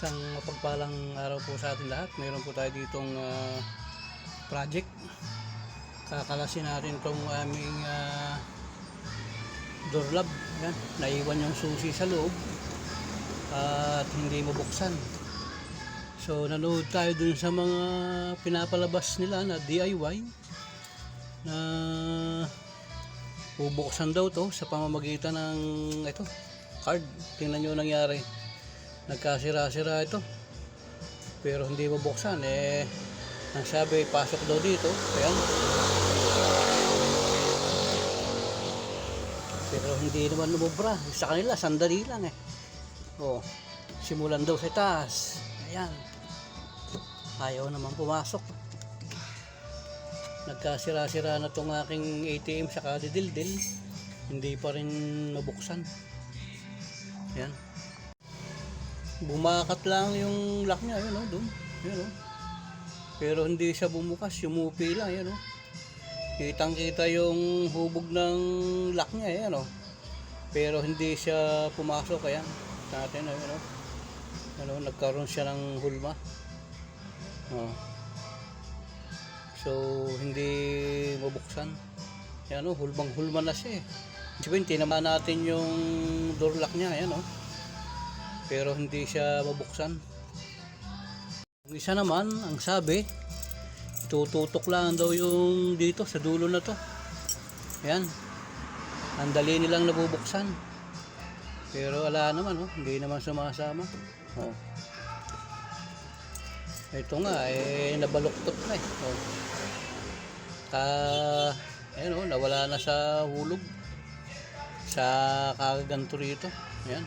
Isang mapagpalang araw po sa atin lahat. Mayroon po tayo ditong ah, project. Kakalasin natin itong aming ah, door lob. Yan. Naiwan yung susi sa loob at hindi mabuksan. So nanood tayo dun sa mga pinapalabas nila na DIY na bubuksan daw to sa pamamagitan ng ito card. Tingnan nyo nangyari. Nagkasira-sira ito. Pero hindi mabuksan. Eh, ang sabi, pasok daw dito. Ayan. Pero hindi naman lumubra. Sa kanila, sandali lang eh. Oh, simulan daw sa taas. Ayan. Ayaw naman pumasok. Nagkasira-sira na tong aking ATM sa kadidildil. Hindi pa rin mabuksan. Ayan. Bumakat lang yung lock niya. Ayan o, doon. Ayan o. Pero hindi siya bumukas. Yumupi lang. Ayan o. Kitang kita yung hubog ng lock niya. Ayan o. Pero hindi siya pumasok. Ayan. Natin. Ayan o. Ano, nagkaroon siya ng hulma. Oh. So, hindi mabuksan. Yan o, hulbang-hulma na siya eh. Sabihin, tinamaan natin yung door lock niya, ayan o. Pero hindi siya mabuksan. Yung isa naman, ang sabi, tututok lang daw yung dito sa dulo na to. Ayan. Ang dali nilang nabubuksan. Pero wala naman, oh. hindi naman sumasama. Oh. Ito nga, eh, nabaluktot na eh. Oh. Ah, ayun oh, nawala na sa hulog. Sa kagaganto rito. Ayan.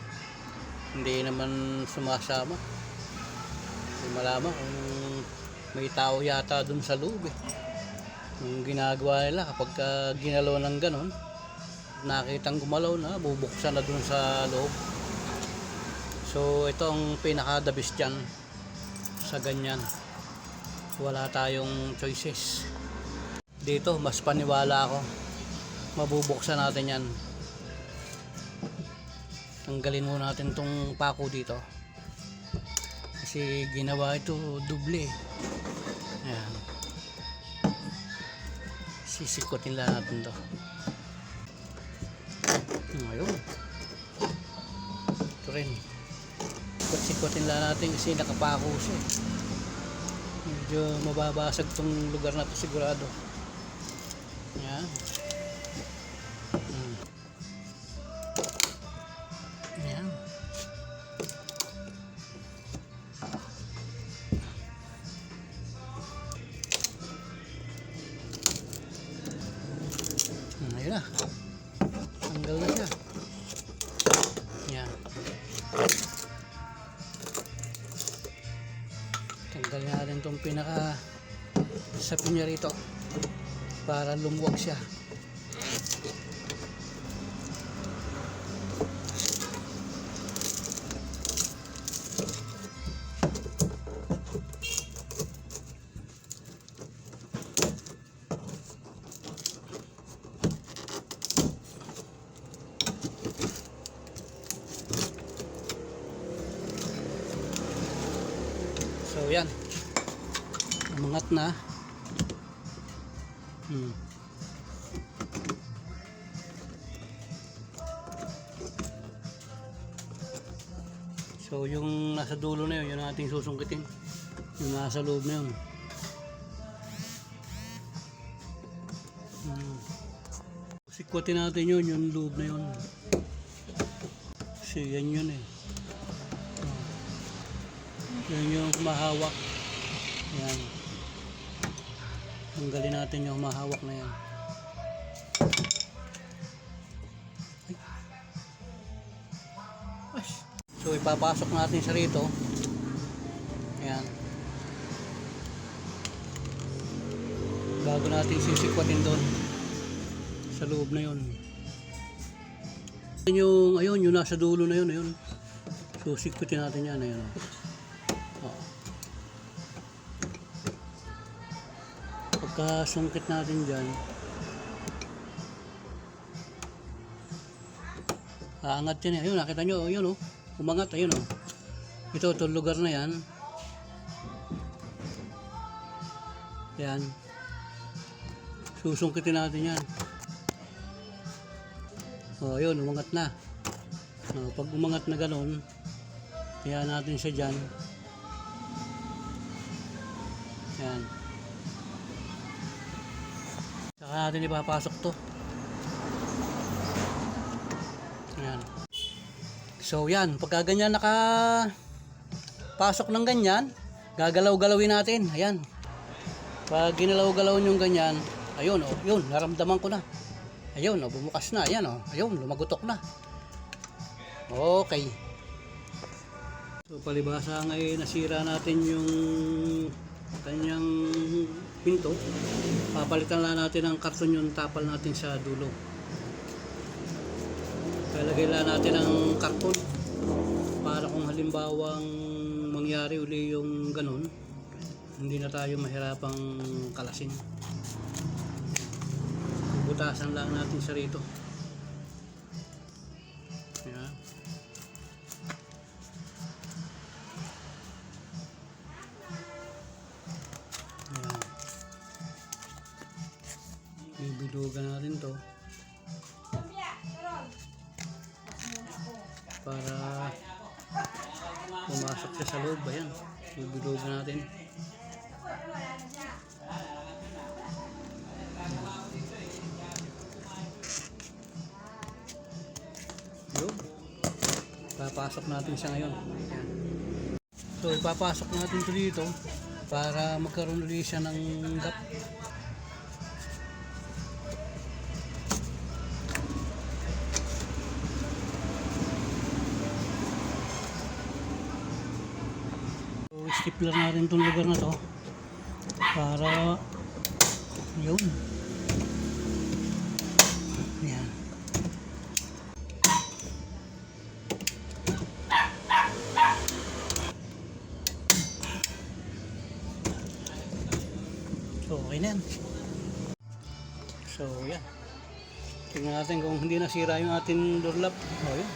Hindi naman sumasama. Hindi malaman kung may tao yata dun sa loob eh. Yung ginagawa nila kapag ka ginalaw ng ganon, nakitang gumalaw na, bubuksan na dun sa loob. So ito ang pinaka-the best dyan sa ganyan. Wala tayong choices. Dito, mas paniwala ako. Mabubuksan natin yan. Tanggalin muna natin tong pako dito. Kasi ginawa ito doble. Ayan. Sisikotin lang natin to. Ngayon. Ito rin. Sikot-sikotin lang natin kasi nakapako siya. eh. Medyo mababasag tong lugar na to sigurado. Yan. Pinaka sapin niya rito para lumuwag siya. So yan. Umangat na. Hmm. So yung nasa dulo na yun, yun ating susungkitin. Yung nasa loob na yun. Hmm. Sikwatin natin yun, yung loob na yun. Kasi yan yun eh. Yan yung mahawak. Yan. Tanggalin natin yung mahawak na yan. Ay. So ipapasok natin sa rito. Yan. Bago natin sisikwatin doon. Sa loob na. Yan Yung, ayun, yung nasa dulo na yun, ayun. So sikwatin natin yan, ayun. Pagkasungkit natin dyan, aangat yan eh. Ayun, nakita nyo, ayun oh. Umangat, ayun oh. Ito, itong lugar na yan. Yan. Susungkitin natin yan. O, yun, umangat na. O, pag umangat na ganun, kaya natin siya dyan. Yan. Saka natin ipapasok to. Yan. So yan, pagka ganyan naka pasok ng ganyan, gagalaw-galawin natin. Ayan. Pag ginalaw-galaw yung ganyan, ayun oh, yun, naramdaman ko na. Ayun oh, bumukas na. Ayan oh, ayun, lumagutok na. Okay. So palibasa ngayon nasira natin yung kanyang pinto. Papalitan lang natin ang karton yung tapal natin sa dulo. Lalagay lang natin ang karton para kung halimbawang mangyari uli yung ganun, hindi na tayo mahirapang kalasin. Butasan lang natin sa rito. Ayan. Bibilugan natin to para pumasok siya sa loob. Ayan. Bibilugan natin. Yun. Papasok natin siya ngayon. So, ipapasok natin ito dito para magkaroon ulit siya ng gap. So, stipler natin itong lugar na to para yun. Yan. So, okay na yan. So, yan. Tingnan natin kung hindi nasira yung ating door lock. O, yun.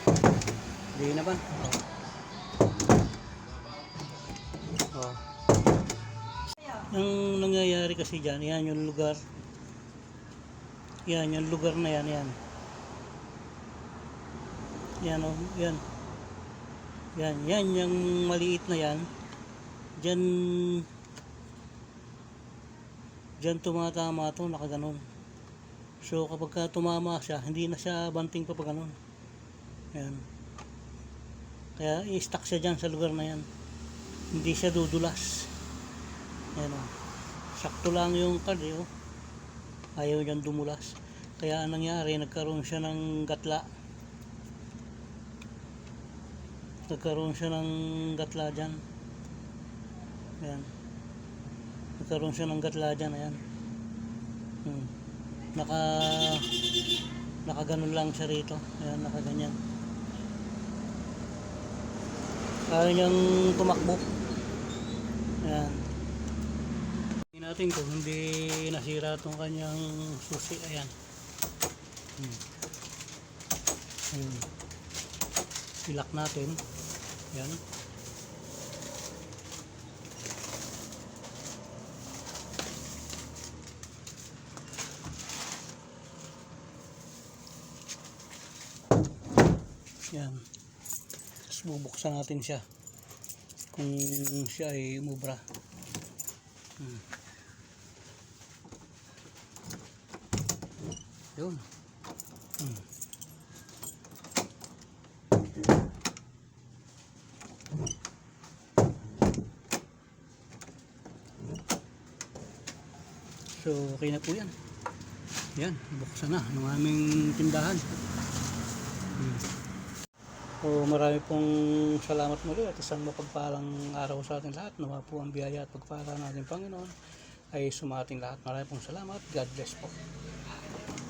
Hindi naman. O. kasi dyan, yan yung lugar. Yan, yung lugar na yan, yan. Yan o, yan. Yan, yan, yung maliit na yan. Diyan, Diyan tumatama to, nakaganon. So kapag ka tumama siya, hindi na siya banting pa pa ganun. Ayan. Kaya i-stack siya dyan sa lugar na yan. Hindi siya dudulas. Ayan o. Sakto lang yung card eh, oh. Ayaw niyang dumulas. Kaya anong nangyari, nagkaroon siya ng gatla. Nagkaroon siya ng gatla dyan. Ayan nagkaroon siya ng gatla dyan ayan hmm. naka naka ganun lang siya rito ayan naka ganyan kaya niyang tumakbo ayan natin kung hindi nasira itong kanyang susi ayan hmm. Ayun. ilak natin ayan Yan. Tapos bubuksan natin siya. Kung siya ay umubra. Hmm. Yun. So, okay na po yan. Yan, buksan na ng aming tindahan. Hmm. So marami pong salamat muli at isang mapagpalang araw sa ating lahat. Nawa po ang biyaya at pagpala natin Panginoon ay sumating lahat. Marami pong salamat. God bless po.